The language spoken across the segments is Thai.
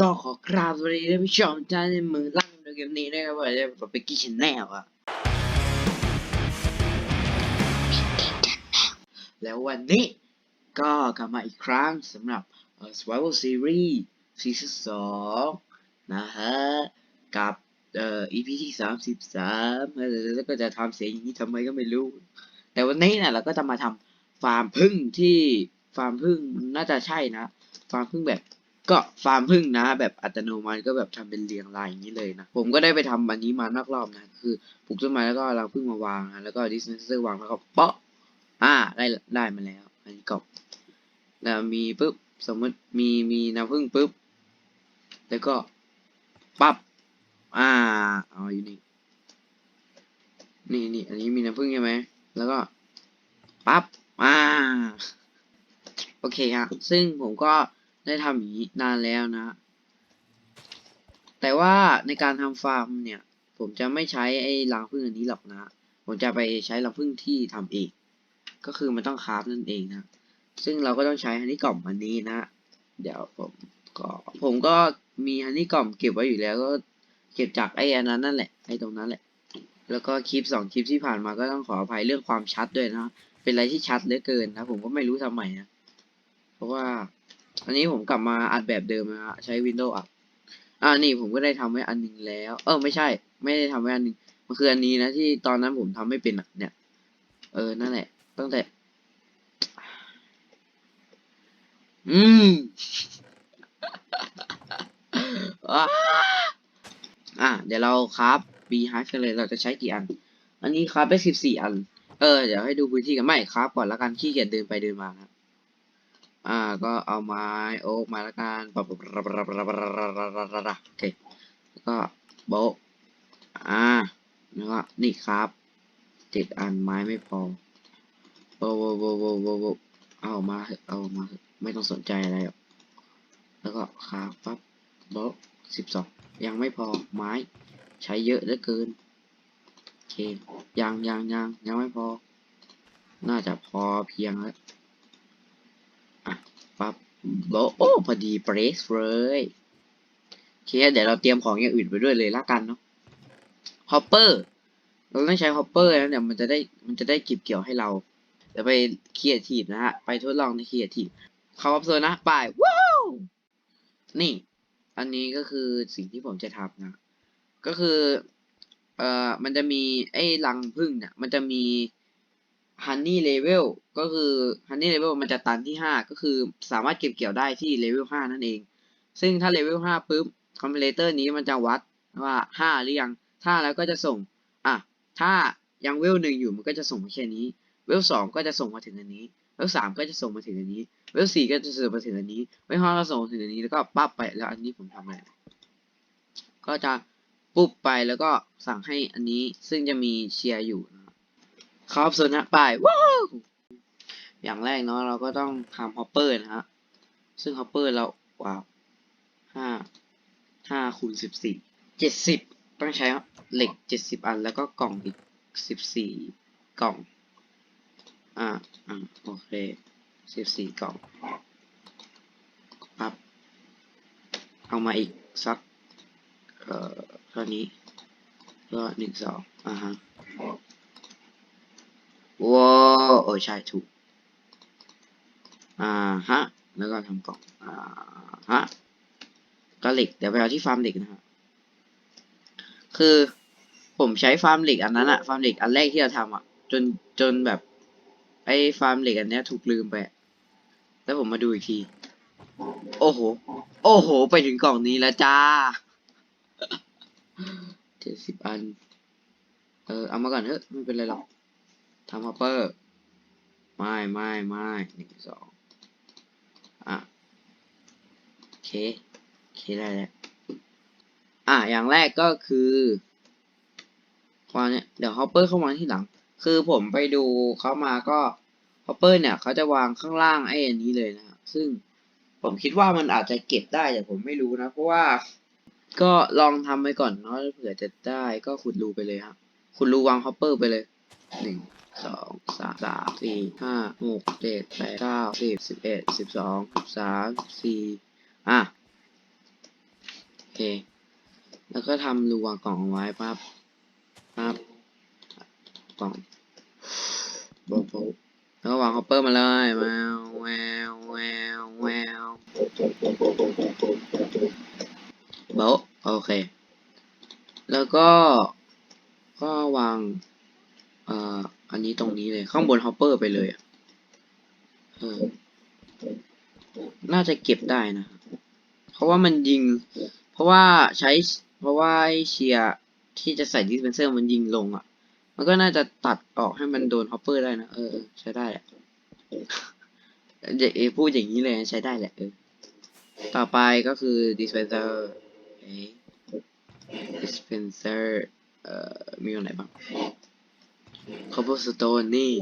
ก็ขอกราบสวัสดีท่านผู้ชมท่านในมือลั่นในเกมนี้นะครับว่าจะเป็นกกี้ชแนลอะแล้ววันนี้ก็กลับมาอีกครั้งสำหรับ Survival Series ซีซั่นสองนะฮะ กับเอ่อ EP ที่สามสิบสามแล้วก็จะทำเสียงอย่างนี้ทำไมก็ไม่รู้ แต่วันนี้นี่ยเราก็จะมาทำฟาร์มพึ่งที่ฟาร์มพึ่งน่าจะใช่นะ ฟาร์มพึ่งแบบ ก็ฟาร์มพึ่งนะ แบบอัตโนมัติก็แบบทำเป็นเรียงรายอย่างนี้เลยนะ ผมก็ได้ไปทำอันนี้มานอกรอบนะ คือปลูกต้นไม้แล้วก็เราพึ่งมาวางนะแล้วก็ดิสเนเซอร์วางแล้วก็เปาะอ่าได้ได้มาแล้ว อันนี้กบแล้วมีปุ๊บสมมติมีมีน้ำพึ่งปุ๊บแล้วก็ปั๊บอ่าเอาอยู่นี่นี่นี่อันนี้มีน้ำพึ่งใช่ไหมแล้วก็ปั๊บอ่าโอเคฮะซึ่งผมก็ ได้ทำอย่างนี้นานแล้วนะ แต่ว่าในการทำฟาร์มเนี่ย ผมจะไม่ใช้ไอ้รังผึ้งอันนี้หรอกนะ ผมจะไปใช้รังผึ้งที่ทำเอง ก็คือมันต้องคราฟนั่นเองนะ ซึ่งเราก็ต้องใช้ฮันนี่กล่อมอันนี้นะ เดี๋ยวผมก็ผมก็มีฮันนี่กล่อมเก็บไว้อยู่แล้วก็เก็บจากไอ้อันนั้นนั่นแหละไอ้ตรงนั้นแหละ แล้วก็คลิปสองคลิปที่ผ่านมาก็ต้องขออภัยเรื่องความชัดด้วยนะ เป็นอะไรที่ชัดเหลือเกินนะ ผมก็ไม่รู้ทำไมนะ เพราะว่า อันนี้ผมกลับมาอัดแบบเดิมนะฮะใช้ Windows อัดอ่านี่ผมก็ได้ทำไว้อันหนึงแล้ว เออไม่ใช่ ไม่ได้ทำไว้อันหนึงมันคืออันนี้นะที่ตอนนั้นผมทำไม่เป็นอะเนี่ย เออนั่นแหละ ตั้งแต่ อืมอ่าอะเดี๋ยวเราครับบีฮาร์ดกันเลยเราจะใช้กี่อัน อันนี้ครับได้สิบสี่อัน เออเดี๋ยวให้ดูพื้นที่กันไม่ครับก่อนละกันขี้เกียจเดินไปเดินมานะ อ่า ก็เอาไม้โอ๊กมาละกันโอเคแล้วก็โบะอ่าแล้วก็นี่ครับเจ็ดอันไม้ไม่พอโบโบโบโบโบโบเอามาเอามาไม่ต้องสนใจอะไรแล้วก็ขาปั๊บโบสิบสองยังไม่พอไม้ใช้เยอะเหลือเกินโอเคยังยังยังยังไม่พอ น่าจะพอเพียงแล้ว บโบะโอ้พอดีเบรสเลยโอเคเดี๋ยวเราเตรียมของอย่างอื่นไปด้วยเลยละกันเนาะฮอปเปอร์เราต้องใช้ฮอปเปอร์แล้วเนี่ยมันจะได้มันจะได้เก็บเกี่ยวให้เราเดี๋ยวไปเคลียร์ทีฟนะฮะไปทดลองในเคลียร์ทีฟเข้าอัพโซนนะไปว้าวนี่ อันนี้ก็คือสิ่งที่ผมจะทำนะ ก็คือเอ่อมันจะมีไอ้รังผึ้งเนี่ยมันจะมี ฮันนี่เลเวลก็คือฮันนี่เลเวลมันจะตันที่ห้าก็คือสามารถเก็บเกี่ยวได้ที่เลเวลห้านั่นเอง ซึ่งถ้าเลเวลห้าปุ๊บคอมเพิวเตอร์นี้มันจะวัดว่าห้าหรือยัง ถ้าแล้วก็จะส่ง อะ ถ้ายังเวลหนึ่งอยู่มันก็จะส่งมาแค่นี้ เวลสองก็จะส่งมาถึงอันนี้ เวลสามก็จะส่งมาถึงอันนี้ เวลสี่ก็จะส่งมาถึงอันนี้ เวลห้าก็ส่งมาถึงอันนี้ แล้วก็ปั๊บไป แล้วอันนี้ผมทำอะไร ก็จะปุ๊บไปแล้วก็สั่งให้อันนี้ ซึ่งจะมีเชียร์อยู่นะ ครับครับส่วนนะไปว้าวอย่างแรกเนาะเราก็ต้องทำฮอปเปอร์นะฮะ ซึ่งฮอปเปอร์เรา ว้าวห้าห้าคูณสิบสี่เจ็ดสิบต้องใช้เหล็กเจ็ดสิบอันแล้วก็กล่องอีกสิบสี่กล่อง อ่าอ่าโอเคสิบสี่กล่องปับเอามาอีกสัก เอ่อเท่านี้ก็หนึ่งสองอ่าฮะ ว้าวเออใช่ถูก อ่าฮะ แล้วก็ทำกล่อง อ่าฮะก็เหล็ก เดี๋ยวไปเอาที่ฟาร์มเหล็กนะฮะคือผมใช้ฟาร์มเหล็กอันนั้นอะฟาร์มเหล็กอันแรกที่เราทำอะจนจนแบบ ไอ้ฟาร์มเหล็กอันเนี้ยถูกลืมไป แล้วผมมาดูอีกที โอ้โห โอ้โห ไปถึงกล่องนี้แล้วจ้าเจ็ดสิบอัน เออเอามาก่อนเถอะไม่เป็นไรหรอก ทำฮอปเปอร์ ไม่ไม่ไม่หนึ่งสองอะโอเคโอเคได้แล้วอะอย่างแรกก็คือวางเนี่ยเดี๋ยวฮอปเปอร์เข้าวาที่หลัง คือผมไปดูเขามาก็ฮอปเปอร์เนี่ยเขาจะวางข้างล่างไอ้อันนี้เลยนะฮะซึ่งผมคิดว่ามันอาจจะเก็บได้แต่ผมไม่รู้นะ เพราะว่าก็ลองทำไปก่อนเนาะเผื่อจะได้ก็ขุดรูไปเลยครับขุดรูวางฮอปเปอร์ไปเลยหนึ่ง สองสามสามสี่ห้าหกเจ็ดแปดเก้าสิบสิบเอ็ดสิบสองสิบสามสิบสี่อะโอเค แล้วก็ทำรูวางกล่องเอาไว้ปั๊บปั๊บกล่องโบโบะแล้วก็วางฮอปเปอร์มาเลยแววแววแววแววโบะโอเค แล้วก็ก็วาง อันนี้ตรงนี้เลย ข้างบนฮอปเปอร์ไปเลยอะเออน่าจะเก็บได้นะ เพราะว่ามันยิง เพราะว่าใช้ เพราะว่าไอเชียร์ที่จะใส่ดิสเพนเซอร์มันยิงลงอะ มันก็น่าจะตัดออกให้มันโดนฮอปเปอร์ได้นะ เออใช้ได้แหละเดี๋ยวเอพูดอย่างนี้เลยใช้ได้แหละเออ ต่อไปก็คือ dispenser เอ๊ะ dispenser เอ่อ มีตรงไหนบ้าง cobblestone นี่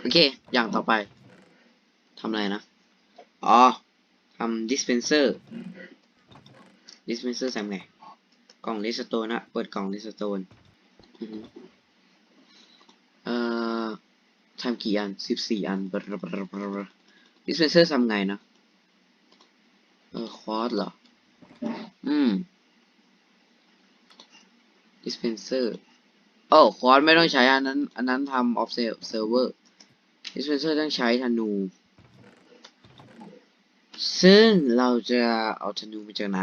โอเค อย่างต่อไปทำอะไรนะ อ๋อทำ dispenser dispenser ทำไง กล่อง redstone นะ เปิดกล่อง redstone เอ่อทำกี่อันสิบสี่อันบรบรบร dispenser ทำไงนะ เออควอดเหรอ อืม dispenser โอ้ควอดไม่ต้องใช้อันนั้น อันนั้นทำ off server dispenser ต้องใช้ธนู ซึ่งเราจะเอาธนูมาจากไหน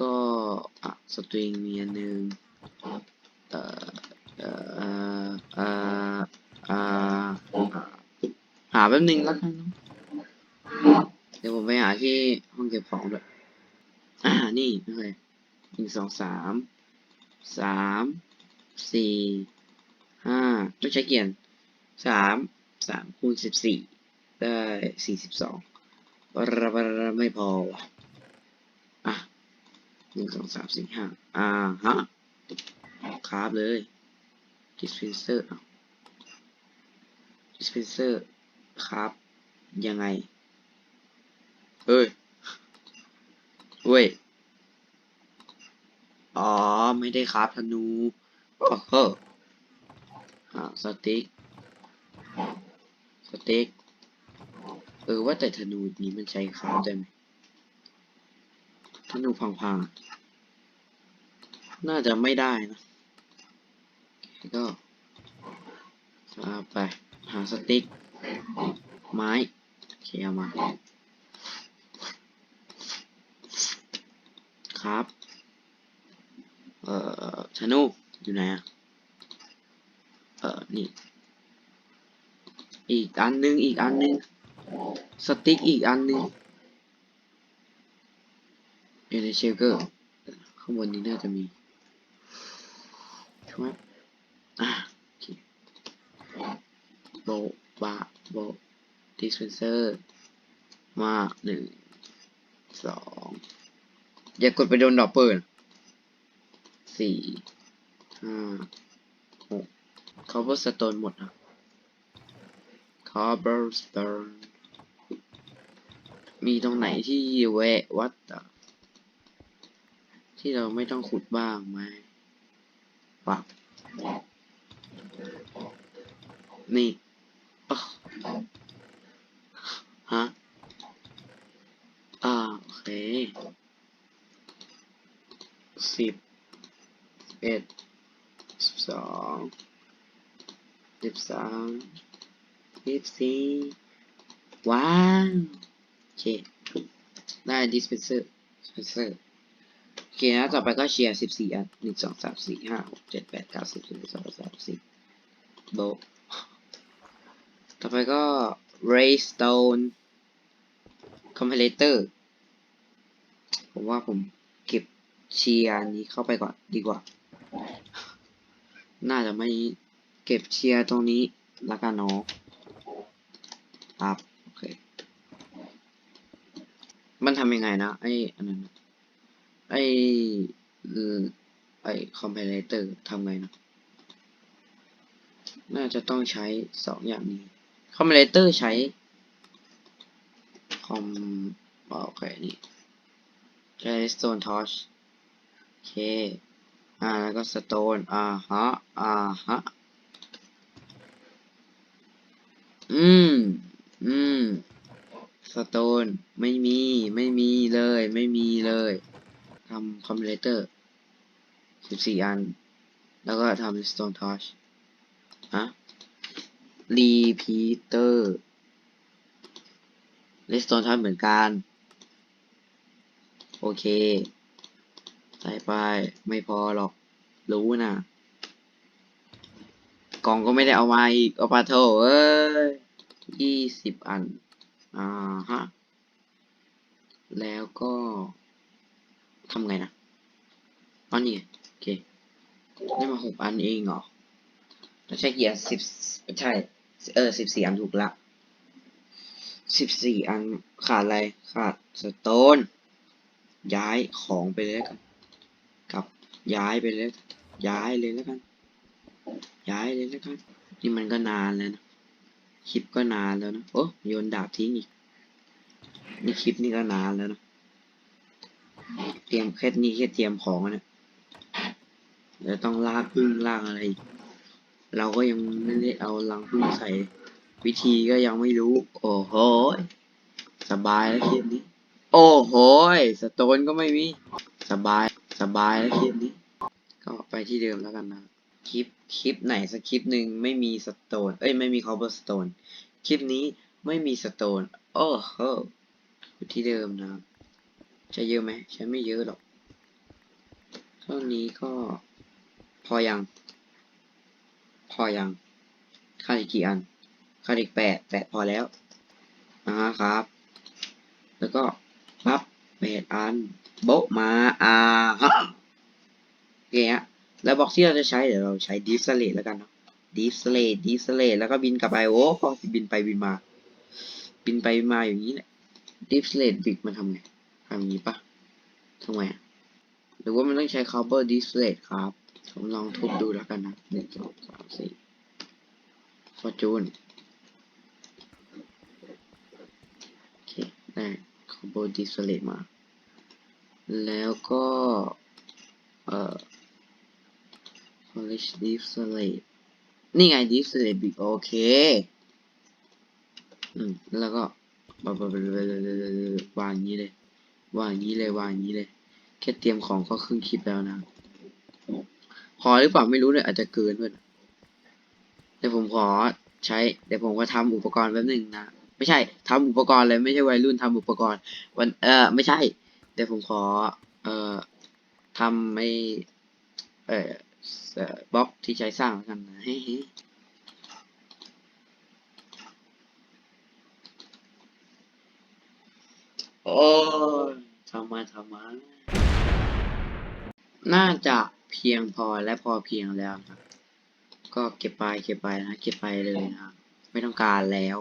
ก็อะสตริงมีอันหนึ่งเอ่อเอ่อเอ่อเอ่อหาแป๊บนึงแล้วกันเนอะเดี๋ยวผมไปหาที่ห้องเก็บของด้วย อ่า นี่โอเค หนึ่งสองสามสามสี่ห้าต้องใช้เกียร์สามสามคูณสิบสี่ได้สี่สิบสองไม่พอว่ะอะหนึ่งสองสามสี่ห้าอ่าฮะคราบเลย dispenser อะ dispenser ครับยังไงเอ้ยเว้ย อ๋อ ไม่ได้ครับธนูโอ้โหอ่าสติ๊กสติ๊กเออว่าแต่ธนูนี้มันใช้ครับได้ไหมธนูพังๆน่าจะไม่ได้นะก็ไป หาสติ๊ก ไม้เคลียมา ครับ เอ่อธนูอยู่ไหนอะเอ่อนี่ อีกอันนึง อีกอันนึง สติ๊กอีกอันนึงเอเนเชเกอร์ข้างบนนี้น่าจะมีใช่วยอะโอเคโบบะโบดิสเพนเซอร์มาหนึ่งสองอย่ากดไปโดนดอกเปิด สี่ห้าหกคาร์บอนสโตนหมดนะคาร์บอนสโตนมีตรงไหนที่แวะวัดอะที่เราไม่ต้องขุดบ้างไหมปักนี่อ๊ะฮะ อ่า โอเคสิบเอ็ดสิบสอง สิบสามสิบสี่ว้าวโอเคได้ dispenser dispenser โอเคนะต่อไปก็เชียร์สิบสี่อันหนึ่งสองสามสี่ห้าหกเจ็ดแปดเก้าสิบสิบเอ็ดสิบสองสามสิบโบะต่อไปก็ raystone comparator ผมว่าผมเก็บเชียร์นี้เข้าไปก่อนดีกว่า น่าจะไม่ เก็บเชียร์ตรงนี้ละกันเนาะครับโอเคมันทำยังไงนะไออันนั้นไอ้เอ่อไอคอมเพลเตอร์ทำไงนะน่าจะต้องใช้สองอย่างนี้คอมเพลเตอร์ใช้คอมโอเคนี่ใช้ stone torch โอเคอ่าแล้วก็ stone อ่าฮะอ่าฮะ อืม อืม สโตน ไม่มี ไม่มีเลย ไม่มีเลยทำคอมพิวเตอร์สิบสี่อัน แล้วก็ทำสโตนทอชฮะรีพีเตอร์เลสโตนทอชเหมือนกัน โอเค ใส่ไป ไม่พอหรอก รู้นะ กล่องก็ไม่ได้เอามาอีกเอาปาโถเอ้ยยี่สิบอัน อ่าฮะ แล้วก็ทำไงนะอันนี้โอเค ได้มาหกอันเองเหรอแล้วใช้กี่อันสิบใช่ เออสิบสี่อันถูกละสิบสี่อันขาดอะไร ขาดสโตน ย้ายของไปเลยกัน กับย้ายไปเลย ย้ายเลยแล้วกัน ย้ายเลยแล้วกันนี่มันก็นานแล้วนะคลิปก็นานแล้วนะโอ้โยนดาบทิ้งอีกนี่คลิปนี่ก็นานแล้วนะเตรียมแค่นี้แค่เตรียมของนะเดี๋ยวต้องลากพึ่งลากอะไร เราก็ยังไม่ได้เอาลังพึ่งใส่ วิธีก็ยังไม่รู้ โอ้โหสบายแล้วคลิปนี้ โอ้โหสโตนก็ไม่มี สบายสบายแล้วคลิปนี้ ก็ไปที่เดิมแล้วกันนะ คลิปคลิปไหนสักคลิปหนึ่งไม่มีสโตนเอ้ยไม่มีคอเบอร์สโตนคลิปนี้ไม่มีสโตนโอ้โหอยู่ที่เดิมนะใช้เยอะไหมใช้ไม่เยอะหรอกเท่านี้ก็พอยัง พอยังขาดอีกกี่อันขาดอีกแปดแปดพอแล้วอ่าครับ แล้วก็ปั๊บแปดอันโบมาอ่าฮะโอเคฮะ แล้วบล็อกที่เราจะใช้เดี๋ยวเราใช้ดิฟสเลตแล้วกันเนาะดิฟสเลตดิฟสเลตแล้วก็บินกลับไปโอ้พอบินไปบินมา บินไปบินมาอย่างนี้แหละดิฟสเลตบิกมันทำไงทำอย่างนี้ปะทำไงอะหรือว่ามันต้องใช้ cover display ครับ ผมลองทุบดูแล้วกันนะหนึ่งสองสามสี่ฟอร์จูนโอเค ได้ cover display มา แล้วก็ เอ่อ polish display นี่ไง display big โอเค อืม แล้วก็วางอย่างนี้เลย วางอย่างนี้เลย วางอย่างนี้เลย แค่เตรียมของก็ครึ่งคลิปแล้วนะ พอหรือเปล่าไม่รู้เลยอาจจะเกินด้วยเดี๋ยวผมขอใช้เดี๋ยวผมก็ทำอุปกรณ์แป๊บหนึ่งนะ ไม่ใช่ทำอุปกรณ์เลยไม่ใช่วัยรุ่นทำอุปกรณ์ วัน เออไม่ใช่ เดี๋ยวผมขอ เอ่อทำไม่ เอ่อ บล็อกที่ใช้สร้างกันนะเฮ้โอ้ทำมาทำมาน่าจะเพียงพอและพอเพียงแล้วนะก็เก็บไปเก็บไปนะเก็บไปเลยนะไม่ต้องการแล้ว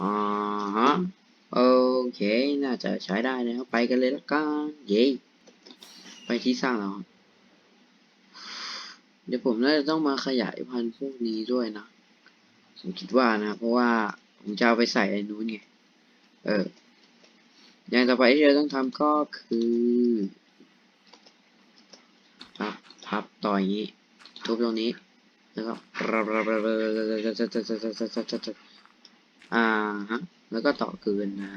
อ่าฮะโอเค น่าจะใช้ได้แล้วไปกันเลยละกันเย้ไปที่สร้างแล้ว ดี๋ยวผมน่าจะต้องมาขยายพันธุ์พวกนี้ด้วยนะ ผมคิดว่านะ เพราะว่าผมจะเอาไปใส่ไอ้นู้นไง เออ อย่างต่อไปที่เราต้องทำก็คือพับพับต่ออย่างนี้ ทุบตรงนี้ แล้วก็อ่าฮะ แล้วก็ต่อเกินนะ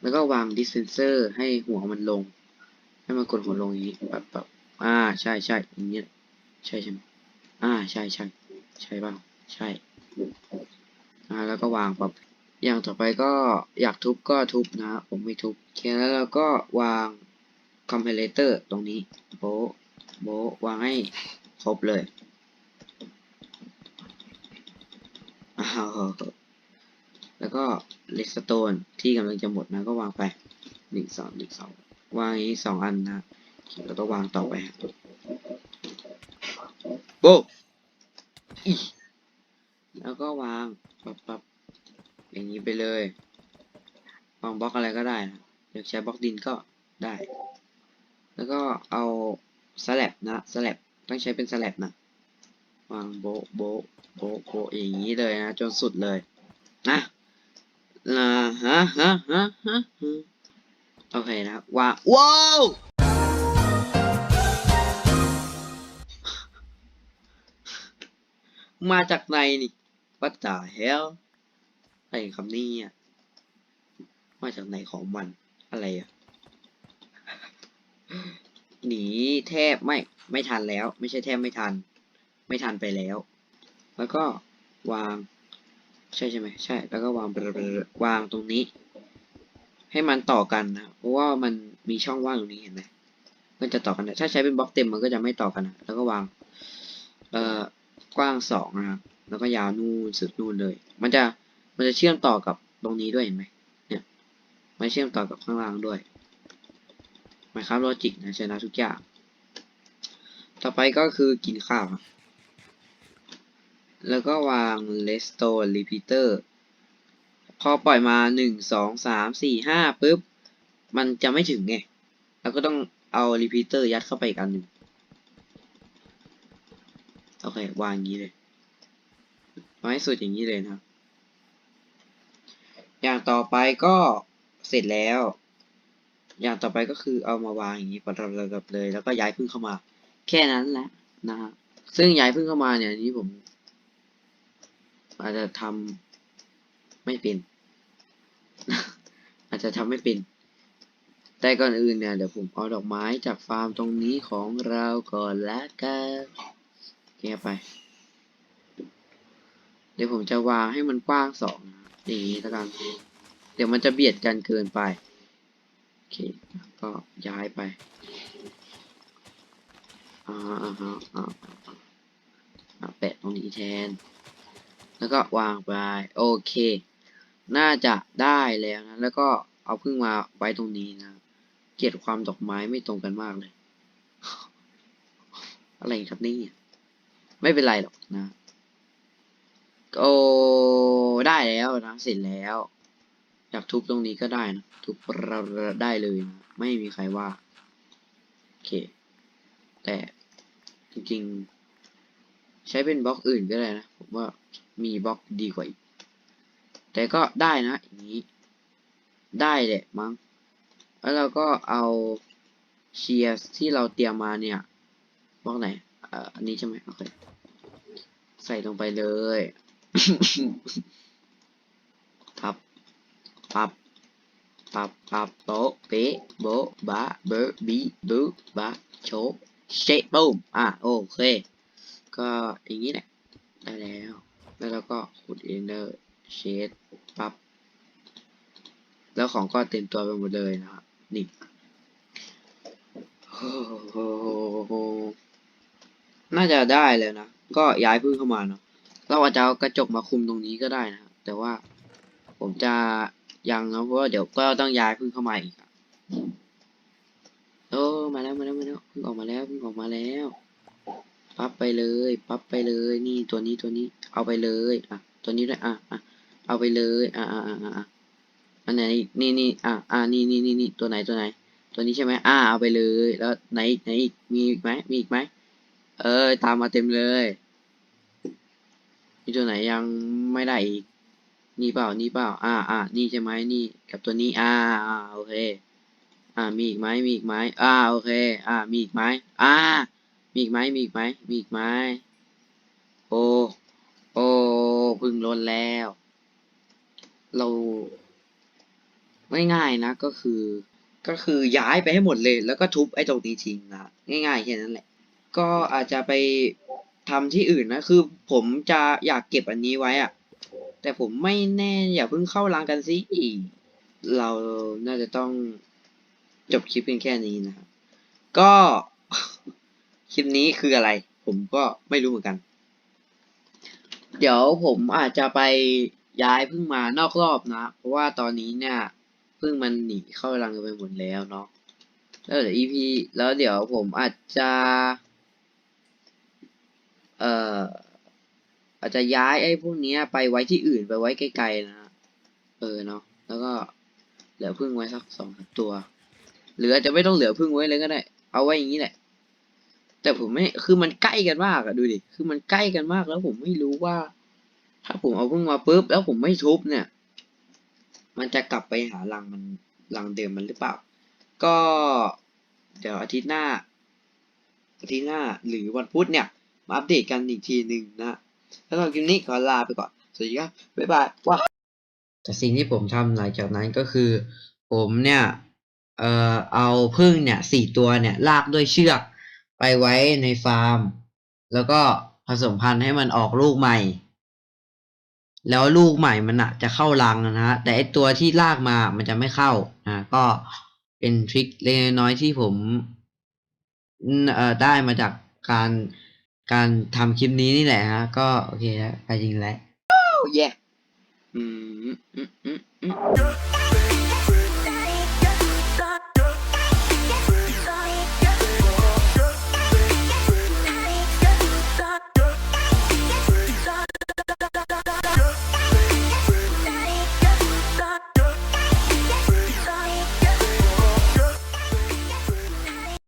แล้วก็วางดิสเพนเซอร์ให้หัวมันลง ให้มันกดหัวลงอย่างนี้แบบแบบ อ่าใช่ใช่อย่างนี้ใช่ใช่ไหมอ่าใช่ใช่ใช่เปล่าใช่อ่าแล้วก็วางแบบอย่างต่อไปก็อยากทุบก็ทุบนะ ผมไม่ทุบโอเคแล้วเราก็วางคอมเพลเตอร์ตรงนี้โบโบวางให้ครบเลยอ้าวแล้วก็เลสโตนที่กำลังจะหมดนะก็วางไปหนึ่งสองหนึ่งสองวางอย่างนี้สองอันนะ แล้วก็วางต่อไปฮะโบะอีแล้วก็วางปับปับอย่างนี้ไปเลยวางบล็อกอะไรก็ได้นะอยากใช้บล็อกดินก็ได้ แล้วก็เอาสลับนะสลับต้องใช้เป็นสลับนะวางโบะโบะโบะโบะอย่างนี้เลยนะจนสุดเลยนะนะฮะฮะฮะฮะโอเคนะวางว้าว มาจากไหนนี่ What the hell เอะไรคำนี้อะมาจากไหนของมันอะไรอะหนีแทบไม่ไม่ทันแล้ว ไม่ใช่แทบไม่ทัน ไม่ทันไปแล้ว แล้วก็วาง ใช่ใช่ไหมใช่ แล้วก็วางวางตรงนี้ ให้มันต่อกันนะเพราะว่ามันมีช่องว่างตรงนี้เห็นไหมมันจะต่อกันได้ถ้าใช้เป็นบล็อกเต็มมันก็จะไม่ต่อกันนะแล้วก็วาง เอ่อ กว้างสองนะครับ แล้วก็ยาวนู่นสุดนู่นเลย มันจะมันจะเชื่อมต่อกับตรงนี้ด้วยเห็นไหมเนี่ยมันเชื่อมต่อกับข้างล่างด้วย Minecraft Logic นะชนะทุกอย่าง ต่อไปก็คือกินข้าวแล้วก็วาง Redstone Repeater พอปล่อยมาหนึ่งสองสามสี่ห้าปุ๊บ มันจะไม่ถึงไง แล้วก็ต้องเอา Repeater ยัดเข้าไปอีกอันหนึ่ง โอเควางอย่างนี้เลยวางให้สุดอย่างนี้เลยนะครับ อย่างต่อไปก็เสร็จแล้ว อย่างต่อไปก็คือเอามาวางอย่างนี้ประดับๆเลย แล้วก็ย้ายพึ่งเข้ามา แค่นั้นแหละนะฮะซึ่งย้ายพึ่งเข้ามาเนี่ยอันนี้ผม อาจจะทำไม่เป็น อาจจะทำไม่เป็น แต่ก่อนอื่นเนี่ยเดี๋ยวผมเอาดอกไม้จากฟาร์มตรงนี้ของเราก่อนละกัน เก็บไป เดี๋ยวผมจะวางให้มันกว้างสองนะอย่างนี้แล้วกันเดี๋ยวมันจะเบียดกันเกินไป โอเค ก็ย้ายไปอ่าอ่าอ่าอ่าอ่าแปะตรงนี้แทน แล้วก็วางไป โอเค น่าจะได้แล้วนะ แล้วก็เอาพึ่งมาไว้ตรงนี้นะ เกลียดความดอกไม้ไม่ตรงกันมากเลย อะไรครับนี่ ไม่เป็นไรหรอกนะโอ้ได้แล้วนะเสร็จแล้วอยากทุบตรงนี้ก็ได้นะทุบเราได้เลยนะไม่มีใครว่าโอเค แต่จริงๆ ใช้เป็นบล็อกอื่นก็ได้นะผมว่ามีบล็อกดีกว่าอีก แต่ก็ได้นะอย่างนี้ ได้แหละมั้งแล้วเราก็เอาเชียร์ที่เราเตรียมมาเนี่ยบล็อกไหนอ่ออันนี้ใช่ไหมโอเค ใส่ลงไปเลยพับพับปับปับโปเปโบบะเบอร์บีบูบะโชเชบูมอะโอเค ก็อย่างนี้แหละได้แล้ว แล้วเราก็ขุดเอนเดอร์เชดปับแล้วของก็เต็มตัวไปหมดเลยนะครับนี่โอ้โห น่าจะได้เลยนะ ก็ย้ายพึ่งเข้ามาเนาะ เราอาจจะเอากระจกมาคุมตรงนี้ก็ได้นะ แต่ว่าผมจะยังนะเพราะว่าเดี๋ยวก็ต้องย้ายพึ่งเข้ามาอีกโอ้มาแล้วมาแล้วมาแล้วพึ่งออกมาแล้วพึ่งออกมาแล้ว ปั๊บไปเลย ปั๊บไปเลย นี่ตัวนี้ตัวนี้ เอาไปเลย อะ ตัวนี้ด้วย อะอะเอาไปเลย อะอะอะอะอันไหน นี่นี่อะอะนี่นี่นี่นี่ตัวไหนตัวไหน ตัวนี้ใช่ไหมอะเอาไปเลย แล้วไหนไหนอีกมีอีกไหมมีอีกไหม เออตามมาเต็มเลยมีตัวไหนยังไม่ได้อีก นี่เปล่า นี่เปล่า อ่าอ่านี่ใช่ไหมนี่ กับตัวนี้ อ่าอ่าโอเค อ่า มีอีกไหมมีอีกไหมอ่า โอเค อ่า มีอีกไหมอ่า มีอีกไหมมีอีกไหมมีอีกไหมโอ้ โอ้พึ่งล้นแล้ว เราง่ายๆนะ ก็คือ ก็คือย้ายไปให้หมดเลย แล้วก็ทุบไอ้ตรงนี้ทิ้งนะ ง่ายๆแค่นั้นแหละ ก็อาจจะไปทำที่อื่นนะ คือผมจะอยากเก็บอันนี้ไว้อะแต่ผมไม่แน่อย่าเพิ่งเข้ารังกันสิอีเราน่าจะต้องจบคลิปเพียงแค่นี้นะครับก็คลิปนี้คืออะไร ผมก็ไม่รู้เหมือนกัน เดี๋ยวผมอาจจะไปย้ายพึ่งมานอกรอบนะ เพราะว่าตอนนี้เนี่ยพึ่งมันหนีเข้ารังกันไปหมดแล้วเนาะแล้วเดี๋ยว EP แล้วเดี๋ยวผมอาจจะ เอ่ออาจจะย้ายไอ้พวกเนี้ยไปไว้ที่อื่นไปไว้ไกลๆนะ เออเนาะแล้วก็เหลือพึ่งไว้สักสองสามตัว หรืออาจจะไม่ต้องเหลือพึ่งไว้เลยก็ได้ เอาไว้อย่างนี้แหละ แต่ผมไม่คือมันใกล้กันมากอะดูดิคือมันใกล้กันมากแล้วผมไม่รู้ว่า ถ้าผมเอาพึ่งมาปุ๊บแล้วผมไม่ทุบเนี่ย มันจะกลับไปหารังมันรังเดิมมันหรือเปล่า ก็ เดี๋ยวอาทิตย์หน้าอาทิตย์หน้าหรือวันพุธเนี่ย มาอัปเดตกันอีกทีหนึ่งนะแล้วสำหรับคลิปนี้ขอลาไปก่อน สวัสดีครับ บ๊ายบายว้าแต่สิ่งที่ผมทำหลังจากนั้นก็คือ ผมเนี่ย เอ่อ เอาพึ่งเนี่ยสี่ตัวเนี่ยลากด้วยเชือกไปไว้ในฟาร์ม แล้วก็ผสมพันธุ์ให้มันออกลูกใหม่ แล้วลูกใหม่มันอะจะเข้ารังนะฮะ แต่ไอตัวที่ลากมามันจะไม่เข้านะก็เป็นทริคเล็กน้อยที่ผม เอ่อ ได้มาจากการ การทำคลิปนี้นี่แหละฮะ ก็โอเคฮะไปจริงแล้วโอ้ยอืมอืมอืมอืม